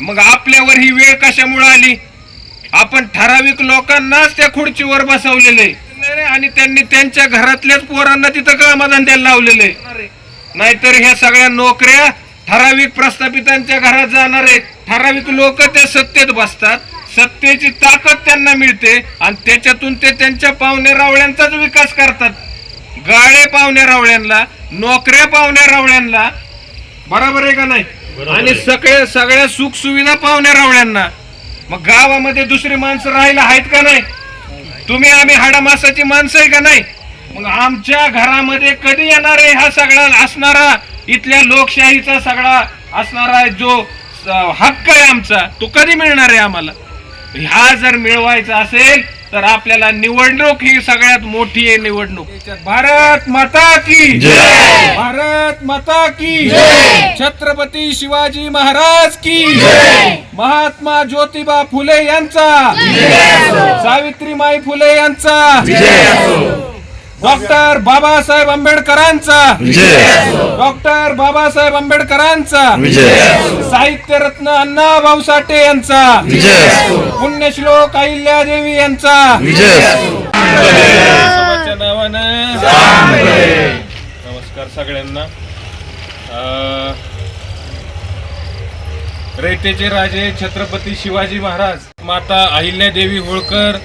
मग आपल्यावर ही वेळ कशामुळे आली? आपण ठराविक लोकांनाच त्या खुर्चीवर बसवलेले. आणि त्यांनी त्यांच्या घरातल्याच पोरांना तिथं कामाधंद्याला लावलेले. नाहीतर ह्या सगळ्या नोकऱ्या ठराविक प्रस्थापितांच्या घरात जाणार आहेत. ठराविक लोक त्या सत्तेत बसतात. सत्तेची ताकद त्यांना मिळते आणि त्याच्यातून ते त्यांच्या पाहुण्या रावळ्यांचाच विकास करतात. गाळे पाहुण्या रावळ्यांना नोकऱ्या पाहुण्या रावळ्यांना. बरोबर आहे का नाही? आणि सगळे सगळ्या सुख सुविधा पाहुण्या रावळ्यांना. मग गावामध्ये दुसरी माणसं राहायला आहेत का नाही? तुम्ही आम्ही हाडामासाची माणसं आहे का नाही? मग आमच्या घरामध्ये कधी येणार आहे हा सगळा असणारा इथल्या लोकशाहीचा सगळा असणारा जो हक्क आहे आमचा तो कधी मिळणार आहे आम्हाला? हा जर मिळवायचा असेल तर आपल्याला निवडणूक ही सगळ्यात मोठी आहे निवडणूक. भारत माता की जय. भारत माता की छत्रपती शिवाजी महाराज की महात्मा ज्योतिबा फुले यांचा सावित्रीमाई फुले यांचा डॉक्टर बाबासाहेब आंबेडकरांचा. विजय. डॉक्टर बाबासाहेब आंबेडकरांचा. विजय. साहित्य रत्न अण्णा भाऊ साठे यांचा. विजय. पुण्यश्लोक अहिल्या देवी यांचा नमस्कार सगळ्यांना. अं, रयतेचे राजे छत्रपती शिवाजी महाराज माता अहिल्यादेवी होळकर.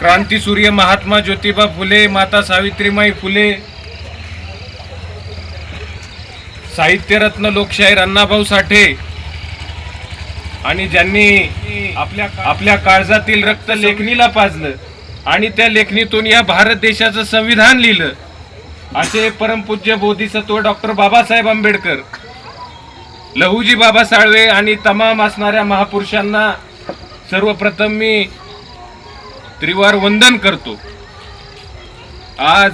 क्रांती सूर्य क्रांतीसूर्य महात्मा ज्योतिबा फुले माता सावित्रीमाई फुले साहित्यरत्न लोकशाहीर अण्णाभाऊ साठे आणि ज्यांनी आपल्या आपल्या काळजातील रक्त लेखणीला पाजलं आणि त्या लेखणीतून या भारत देशाचं संविधान लिहिलं असे परमपूज्य बोधिसत्व डॉक्टर बाबासाहेब आंबेडकर लहूजी बाबा साळवे आणि तमाम असणाऱ्या महापुरुषांना सर्वप्रथम मी त्रिवार वंदन करतो. आज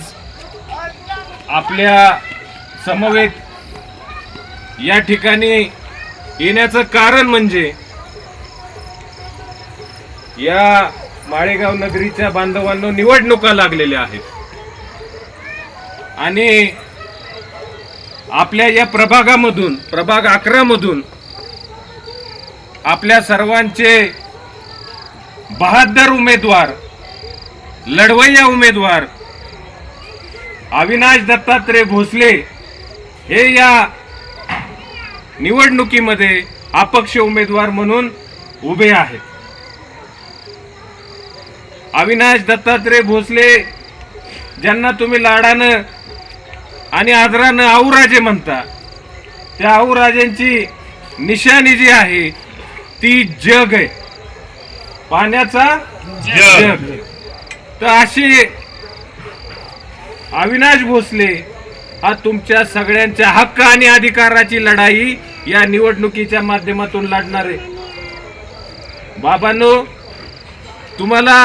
आपल्या समवेत या ठिकाणी येण्याचं कारण म्हणजे या माळेगाव नगरीच्या बांधवांना निवडणुका लागलेल्या आहेत. आणि आपल्या या प्रभागामधून प्रभाग अकरामधून आपल्या सर्वांचे बहादर उमेदवार लढवय्या उमेदवार अविनाश दत्तात्रय भोसले हे या निवडणुकीमध्ये अपक्ष उमेदवार म्हणून उभे आहेत. अविनाश दत्तात्रय भोसले ज्यांना तुम्ही लाडानं आणि आदरानं आऊराजे म्हणता त्या आऊराजेंची निशाणी जी आहे ती जग आहे. पाण्याचा जग तर अशी अविनाश भोसले हा तुमच्या सगळ्यांच्या हक्क आणि अधिकाराची लढाई या निवडणुकीच्या माध्यमातून लढणार आहे. बाबांनो तुम्हाला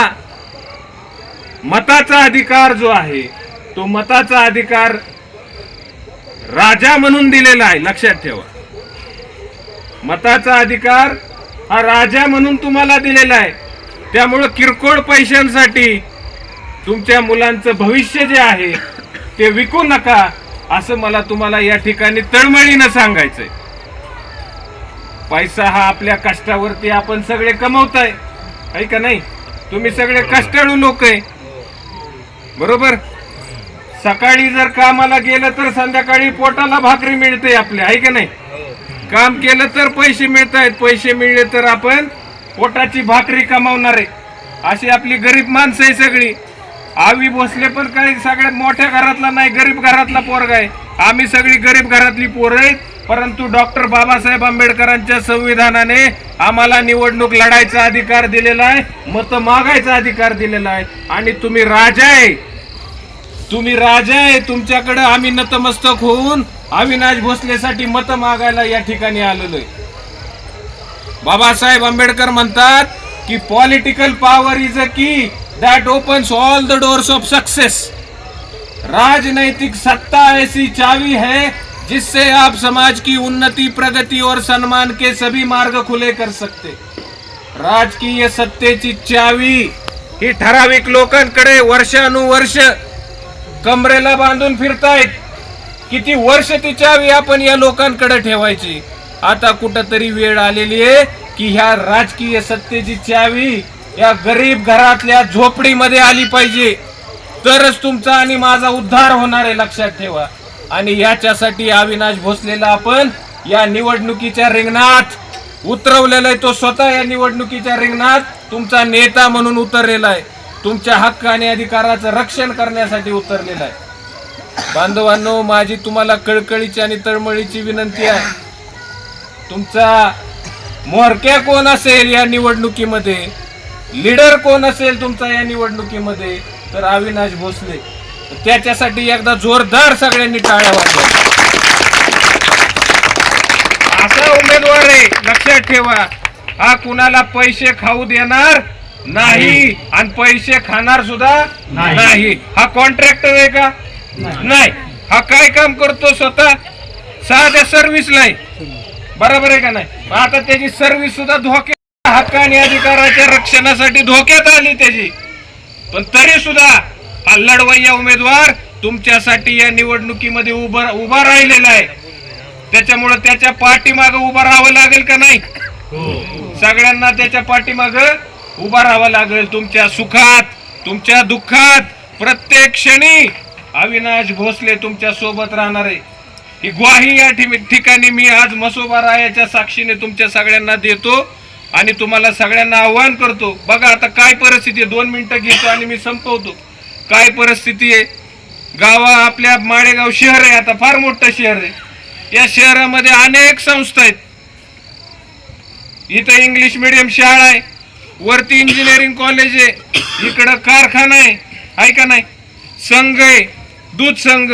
मताचा अधिकार जो आहे तो मताचा अधिकार राजा म्हणून दिलेला आहे. लक्षात ठेवा. मताचा अधिकार हा राजा म्हणून तुम्हाला दिलेला आहे. त्यामुळं किरकोळ पैशांसाठी तुमच्या मुलांचं भविष्य जे आहे ते विकू नका असं मला तुम्हाला या ठिकाणी तळमळीनं सांगायचंय. पैसा हा आपल्या कष्टावरती आपण सगळे कमवताय आहे का नाही? तुम्ही सगळे कष्टाळू लोक आहे बरोबर? सकाळी जर कामाला गेलं तर संध्याकाळी पोटाला भाकरी मिळते आपल्या आहे का नाही? काम केलं तर पैसे मिळत आहेत पैसे मिळले तर आपण पोटाची भाकरी कमावणार आहे. अशी आपली गरीब माणसं आहे सगळी. आवी भोसले पण काही सगळ्यात मोठ्या घरातला नाही गरीब घरातला पोरगा आहे. आम्ही सगळी गरीब घरातली पोरं आहेत. परंतु डॉक्टर बाबासाहेब आंबेडकरांच्या संविधानाने आम्हाला निवडणूक लढायचा अधिकार दिलेला आहे मतं मागायचा अधिकार दिलेला आहे. आणि तुम्ही राजा आहे. तुम्ही राजा आहे. तुमच्याकडं आम्ही नतमस्तक होऊन अविनाश भोसलेसाठी मत मागायला या ठिकाणी आलेलो आहे बाबासाहेब आंबेडकर म्हणतात की political power is a key that opens all the doors of success राजनैतिक सत्ता ऐसी चावी है जिससे आप समाज की उन्नति प्रगति और सम्मान के सभी मार्ग खुले कर सकते। राजकीय सत्तेची चावी ही ठराविक लोकांकडे वर्षानुवर्ष कमरेला बांधून फिरतायत. किती वर्ष तिच्या आपण या लोकांकडे ठेवायची? आता कुठंतरी वेळ आलेली आहे की ह्या राजकीय सत्तेची चावी या गरीब घरातल्या झोपडीमध्ये आली पाहिजे. तरच तुमचा आणि माझा उद्धार होणार आहे लक्षात ठेवा. आणि याच्यासाठी अविनाश भोसलेला आपण या निवडणुकीच्या रिंगणात उतरवलेला आहे. तो स्वतः या निवडणुकीच्या रिंगणात तुमचा नेता म्हणून उतरलेला आहे. तुमच्या हक्क आणि अधिकाराचं रक्षण करण्यासाठी उतरलेला आहे. बांधवांनो माझी तुम्हाला कळकळीची आणि तळमळीची विनंती आहे. तुमचा मोरक्या कोण असेल या निवडणुकीमध्ये? लीडर कोण असेल तुमचा या निवडणुकीमध्ये? तर अविनाश भोसले. त्याच्यासाठी एकदा जोरदार सगळ्यांनी टाळ्या वाजवा. असा उमेदवार आहे लक्षात ठेवा. हा कुणाला पैसे खाऊ देणार नाही आणि पैसे खाणार सुद्धा नाही. हा कॉन्ट्रॅक्टर आहे का? नाही. हा काय काम करतो स्वतः? साध्या सर्व्हिस नाही बरोबर आहे का नाही? आता त्याची सर्व्हिस सुद्धा धोक्यात हक्क आणि अधिकाराच्या रक्षणासाठी धोक्यात आली त्याची. पण तरी सुद्धा हा लढवय्या उमेदवार तुमच्यासाठी या निवडणुकीमध्ये उभा उभा राहिलेला आहे. त्याच्यामुळे त्याच्या पाठीमाग उभा राहावं लागेल का नाही? सगळ्यांना त्याच्या पाठीमाग उभा राहावं लागेल. तुमच्या सुखात तुमच्या दुःखात प्रत्येक क्षणी अविनाश भोसले तुमच्यासोबत राहणार आहे. ही ग्वाही या ठिकाणी मी आज मसोबा रायाच्या साक्षीने तुमच्या सगळ्यांना देतो आणि तुम्हाला सगळ्यांना आव्हान करतो. बघा आता काय परिस्थिती आहे. दोन मिनटं घेतो आणि मी संपवतो. काय परिस्थिती आहे? गावा आपल्या माळेगाव शहर आहे. आता फार मोठं शहर आहे. या शहरामध्ये अनेक संस्था आहेत. इथं इंग्लिश मिडियम शाळा आहे. वरती इंजिनिअरिंग कॉलेज आहे. इकडं कारखाना आहे. आहे का नाही? संघ आहे. दूध संघ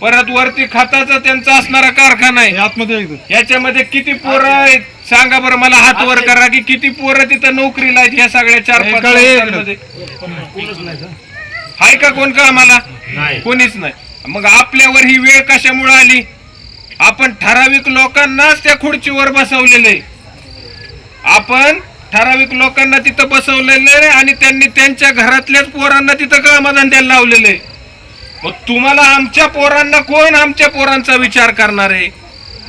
परत वरती खताचा त्यांचा असणारा कारखाना आहे. आतमध्ये याच्यामध्ये किती पोरं आहेत सांगा बरं मला हात वर करा की किती पोरं तिथं नोकरीला आहेत ह्या सगळ्या चार पाच ये संस्थांमध्ये हाय का कोण का आम्हाला कोणीच नाही. मग आपल्यावर ही वेळ कशामुळे आली? आपण ठराविक लोकांनाच त्या खुर्चीवर बसवलेलं आहे. आपण ठराविक लोकांना तिथं बसवलेलं आहे आणि त्यांनी त्यांच्या घरातल्याच पोरांना तिथं कामाधंद्याला लावलेलं आहे. मग तुम्हाला आमच्या पोरांना कोण आमच्या पोरांचा विचार करणार आहे?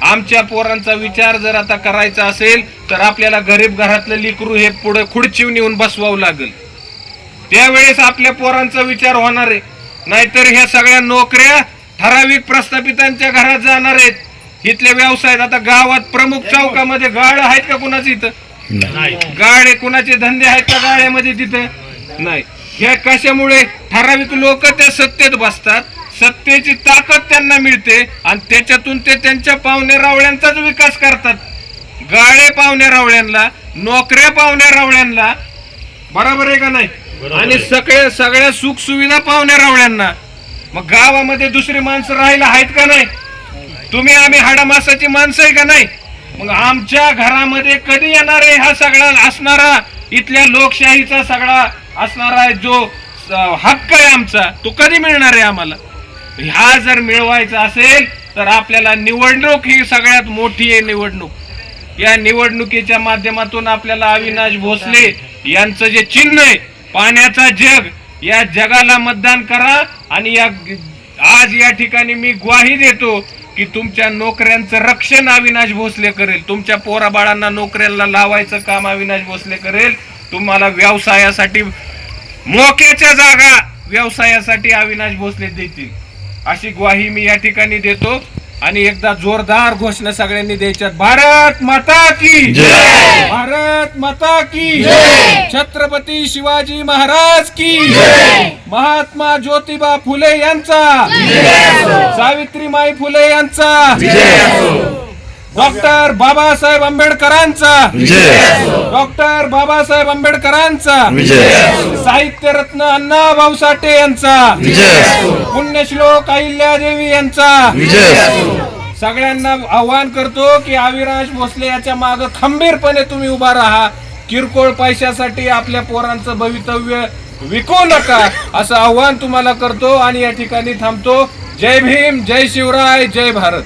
आमच्या पोरांचा विचार जर आता करायचा असेल तर आपल्याला गरीब घरातलं लिकरू हे पुढे खुर्चीव नेऊन बसवावं लागेल. त्यावेळेस आपल्या पोरांचा विचार होणार आहे. नाहीतर ह्या सगळ्या नोकऱ्या ठराविक प्रस्थापितांच्या घरात जाणार आहेत. इथल्या व्यवसायात आता गावात प्रमुख चौकामध्ये गाळ आहेत का कुणाचं इथं? गाळे कुणाचे धंदे आहेत का गाळ्यामध्ये तिथं? नाही. हे कशामुळे? ठराविक लोक त्या सत्तेत बसतात. सत्तेची ताकद त्यांना मिळते आणि त्याच्यातून ते त्यांच्या पाहुणे रावळ्यांचाच विकास करतात. गाळे पाहुण्या रावळ्यांना नोकऱ्या पाहुण्या रावळ्यांना. बरोबर आहे का नाही? आणि सगळे सगळ्या सुख सुविधा पाहुण्या रावळ्यांना. मग गावामध्ये दुसरी माणसं राहायला आहेत का नाही? तुम्ही आम्ही हाडामासाची माणसं आहे का नाही? मग आमच्या घरामध्ये कधी येणार आहे हा सगळा असणारा इथल्या लोकशाहीचा सगळा असणारा जो हक्क आहे आमचा तो कधी मिळणार आहे आम्हाला? हा जर मिळवायचा असेल तर आपल्याला निवडणूक ही सगळ्यात मोठी आहे निवडणूक. या निवडणुकीच्या माध्यमातून आपल्याला अविनाश भोसले यांचं जे चिन्ह आहे पाण्याचा जग या जगाला मतदान करा आणि या आज या ठिकाणी मी ग्वाही देतो की तुमच्या नोकऱ्यांचं रक्षण अविनाश भोसले करेल. तुमच्या पोराबाळांना नोकऱ्यांना लावायचं काम अविनाश भोसले करेल. तुम्हाला व्यवसायासाठी मोक्याच्या जागा व्यवसायासाठी अविनाश भोसले देतील. अशी ग्वाही मी या ठिकाणी देतो आणि एकदा जोरदार घोषणा सगळ्यांनी द्यायच्यात. भारत माता की जय. भारत माता की छत्रपती शिवाजी महाराज की महात्मा ज्योतिबा फुले यांचा सावित्रीमाई फुले यांचा डॉक्टर बाबासाहेब आंबेडकरांचा. डॉक्टर बाबासाहेब आंबेडकरांचा. विजय. साहित्यरत्न अण्णा भाऊ साठे यांचा. पुण्यश्लोक अहिल्यादेवी यांचा. सगळ्यांना आव्हान करतो की अविनाश भोसले याच्या माग खंबीरपणे तुम्ही उभा राहा. किरकोळ पैशासाठी आपल्या पोरांचं भवितव्य विकू नका. असं आव्हान तुम्हाला करतो आणि या ठिकाणी थांबतो. जय भीम जय शिवराय जय भारत.